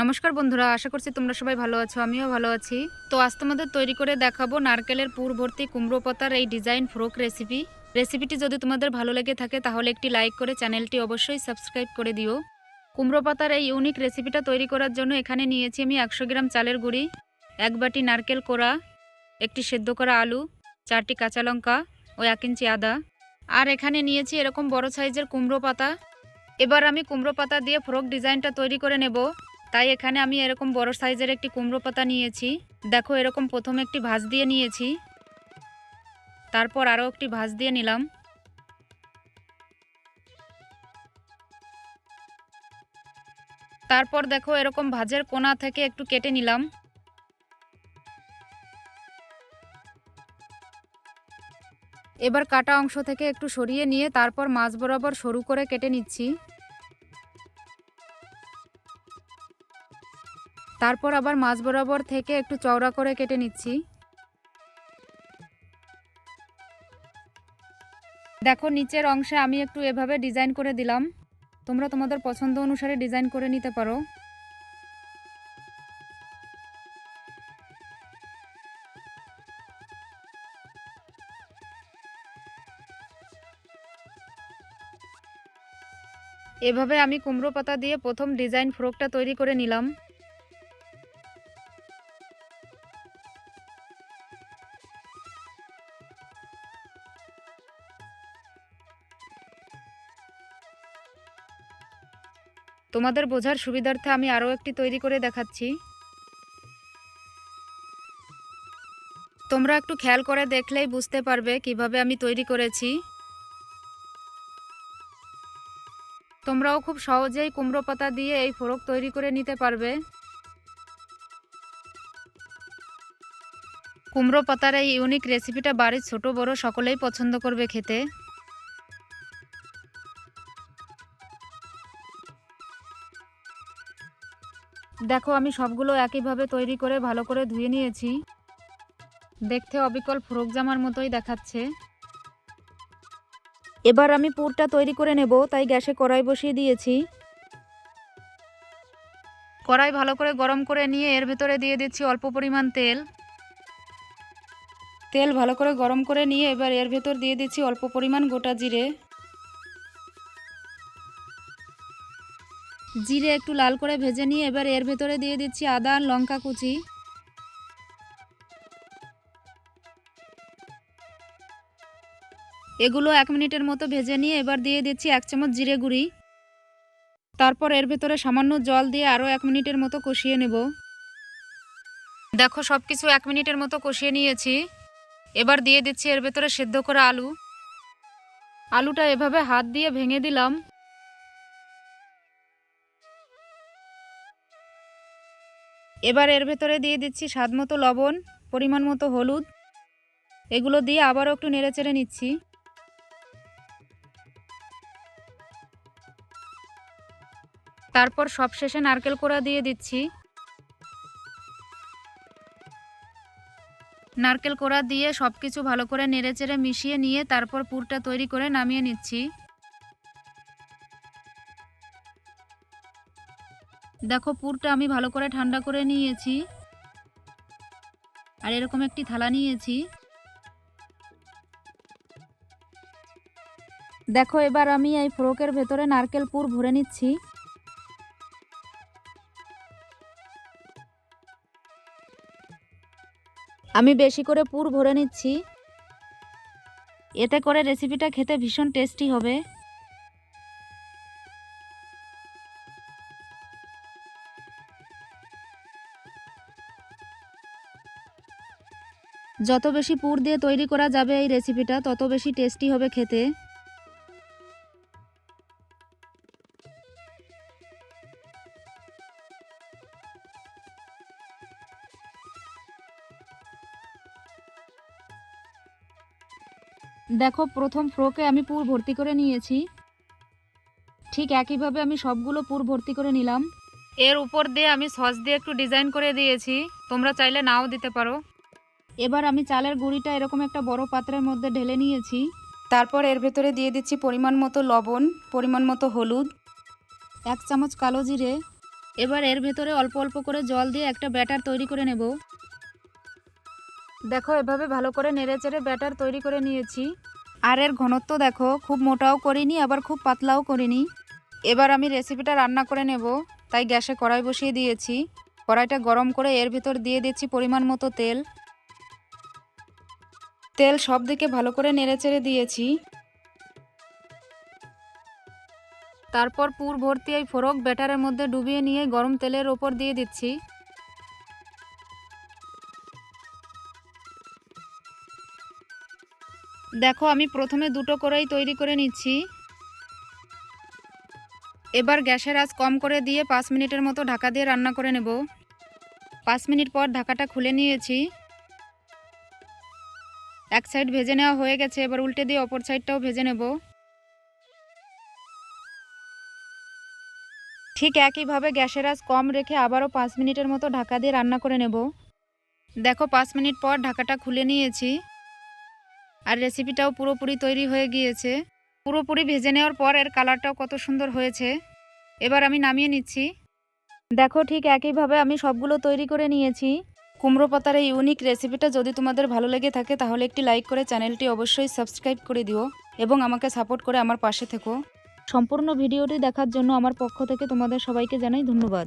নমস্কার বন্ধুরা, আশা করছি তোমরা সবাই ভালো আছো, আমিও ভালো আছি। তো আজ তোমাদের তৈরি করে দেখাবো নারকেলের পুর ভর্তি কুমড়ো পাতার এই ডিজাইন ফ্রোক রেসিপি। রেসিপিটি যদি তোমাদের ভালো লেগে থাকে তাহলে একটি লাইক করে চ্যানেলটি অবশ্যই সাবস্ক্রাইব করে দিও। কুমড়ো পাতার এই ইউনিক রেসিপিটা তৈরি করার জন্য এখানে নিয়েছি আমি একশো গ্রাম চালের গুঁড়ি, এক বাটি নারকেল কোড়া, একটি সেদ্ধ করা আলু, চারটি কাঁচা লঙ্কা ও এক ইঞ্চি আদা। আর এখানে নিয়েছি এরকম বড় সাইজের কুমড়ো পাতা। এবার আমি কুমড়ো পাতা দিয়ে ফ্রক ডিজাইনটা তৈরি করে নেব। তাই এখানে আমি এরকম বড় সাইজের একটি কুমড়ো পাতা নিয়েছি। দেখো, এরকম প্রথমে একটি ভাঁজ দিয়ে নিয়েছি। তারপর আরও একটি ভাঁজ দিয়ে নিলাম। তারপর দেখো, এরকম ভাজের কোনা থেকে একটু কেটে নিলাম। এবার কাটা অংশ থেকে একটু সরিয়ে নিয়ে তারপর মাছ বরাবর সরু করে কেটে নিচ্ছি। তারপর আবার মাছ বরাবর থেকে একটু চওড়া করে কেটে নিচ্ছি। দেখো, নিচের অংশে আমি একটু এভাবে ডিজাইন করে দিলাম। তোমরা তোমাদের পছন্দ অনুসারে ডিজাইন করে নিতে পারো। এভাবে আমি কুমড়ো পাতা দিয়ে প্রথম ডিজাইন ফ্রকটা তৈরি করে নিলাম। তোমাদের বোঝার সুবিধার্থে আমি আরও একটি তৈরি করে দেখাচ্ছি। তোমরা একটু খেয়াল করে দেখলেই বুঝতে পারবে কীভাবে আমি তৈরি করেছি। তোমরাও খুব সহজেই কুমড়ো পাতা দিয়ে এই ফোড়ক তৈরি করে নিতে পারবে। কুমড়ো পাতার এই ইউনিক রেসিপিটা বাড়ির ছোট বড় সকলেই পছন্দ করবে খেতে। দেখো, আমি সবগুলো একইভাবে তৈরি করে ভালো করে ধুয়ে নিয়েছি। দেখতে অবিকল ফ্রক জামার মতোই দেখাচ্ছে। এবার আমি পুরটা তৈরি করে নেব, তাই গ্যাসে কড়াই বসিয়ে দিয়েছি। কড়াই ভালো করে গরম করে নিয়ে এর ভেতরে দিয়ে দিচ্ছি অল্প পরিমাণ তেল। তেল ভালো করে গরম করে নিয়ে এবার এর ভেতর দিয়ে দিচ্ছি অল্প পরিমাণ গোটা জিরে। জিরে একটু লাল করে ভেজে নিয়ে এবার এর ভেতরে দিয়ে দিচ্ছি আদা আর লঙ্কা কুচি। এগুলো এক মিনিটের মতো ভেজে নিয়ে এবার দিয়ে দিচ্ছি এক চামচ জিরে গুঁড়ি। তারপর এর ভেতরে সামান্য জল দিয়ে আরও এক মিনিটের মতো কষিয়ে নেব। দেখো সব কিছু এক মিনিটের মতো কষিয়ে নিয়েছি। এবার দিয়ে দিচ্ছি এর ভেতরে সেদ্ধ করা আলু। আলুটা এভাবে হাত দিয়ে ভেঙে দিলাম। এবার এর ভেতরে দিয়ে দিচ্ছি স্বাদ মতো লবণ, পরিমাণ মতো হলুদ। এগুলো দিয়ে আবারও একটু নেড়ে চেড়ে নিচ্ছি। তারপর সবশেষে নারকেল কোড়া দিয়ে দিচ্ছি। নারকেল কোড়া দিয়ে সব কিছু ভালো করে নেড়ে চেড়ে মিশিয়ে নিয়ে তারপর পুরটা তৈরি করে নামিয়ে নিচ্ছি। দেখো, পুরটা আমি ভালো করে ঠান্ডা করে নিয়েছি। আর এরকম একটি থালা নিয়েছি। দেখো, এবার আমি এই ফ্রোকের ভেতরে নারকেল পুর ভরে নিচ্ছি। আমি বেশি করে পুর ভরে নিচ্ছি। এতে করে রেসিপিটা খেতে ভীষণ টেস্টি হবে। যত বেশি পুর দিয়ে তৈরি করা যাবে এই রেসিপিটা তত বেশি টেস্টি হবে খেতে। দেখো, প্রথম ফ্রোকে আমি পুর ভর্তি করে নিয়েছি। ঠিক একইভাবে আমি সবগুলো পুর ভর্তি করে নিলাম। এর উপর দিয়ে আমি সস দিয়ে একটু ডিজাইন করে দিয়েছি। তোমরা চাইলে নাও দিতে পারো। এবার আমি চালের গুঁড়িটা এরকম একটা বড় পাত্রের মধ্যে ঢেলে নিয়েছি। তারপর এর ভেতরে দিয়ে দিচ্ছি পরিমাণ মতো লবণ, পরিমাণ মতো হলুদ, এক চামচ কালো জিরে। এবার এর ভেতরে অল্প অল্প করে জল দিয়ে একটা ব্যাটার তৈরি করে নেব। দেখো, এভাবে ভালো করে নেড়েচেড়ে ব্যাটার তৈরি করে নিয়েছি। আর এর ঘনত্ব দেখো, খুব মোটাও করিনি, আবার খুব পাতলাও করিনি। এবার আমি রেসিপিটা রান্না করে নেব, তাই গ্যাসে কড়াই বসিয়ে দিয়েছি। কড়াইটা গরম করে এর ভেতর দিয়ে দিচ্ছি পরিমাণ মতো তেল। তেল সব দিকে ভালো করে নেড়েচেড়ে দিয়েছি। তারপর পুর ভর্তি এই ফোরক ব্যাটারের মধ্যে ডুবিয়ে নিয়ে গরম তেলের ওপর দিয়ে দিচ্ছি। দেখো, আমি প্রথমে দুটো করেই তৈরি করে নিচ্ছি। এবার গ্যাসের আঁচ কম করে দিয়ে পাঁচ মিনিটের মতো ঢাকা দিয়ে রান্না করে নেব। পাঁচ মিনিট পর ঢাকাটা খুলে নিয়েছি। এক সাইড ভেজে নেওয়া হয়ে গেছে, এবার উল্টে দিয়ে অপর সাইডটাও ভেজে নেব। ঠিক একইভাবে গ্যাসের আজ কম রেখে আবারও পাঁচ মিনিটের মতো ঢাকা দিয়ে রান্না করে নেব। দেখো, পাঁচ মিনিট পর ঢাকাটা খুলে নিয়েছি। আর রেসিপিটাও পুরোপুরি তৈরি হয়ে গিয়েছে। পুরোপুরি ভেজে নেওয়ার পর এর কালারটাও কত সুন্দর হয়েছে। এবার আমি নামিয়ে নিচ্ছি। দেখো, ঠিক একইভাবে আমি সবগুলো তৈরি করে নিয়েছি। কুমড়ো পাতার এই ইউনিক রেসিপিটা যদি তোমাদের ভালো লেগে থাকে, তাহলে একটি লাইক করে চ্যানেলটি অবশ্যই সাবস্ক্রাইব করে দিও এবং আমাকে সাপোর্ট করে আমার পাশে থেকো। সম্পূর্ণ ভিডিওটি দেখার জন্য আমার পক্ষ থেকে তোমাদের সবাইকে জানাই ধন্যবাদ।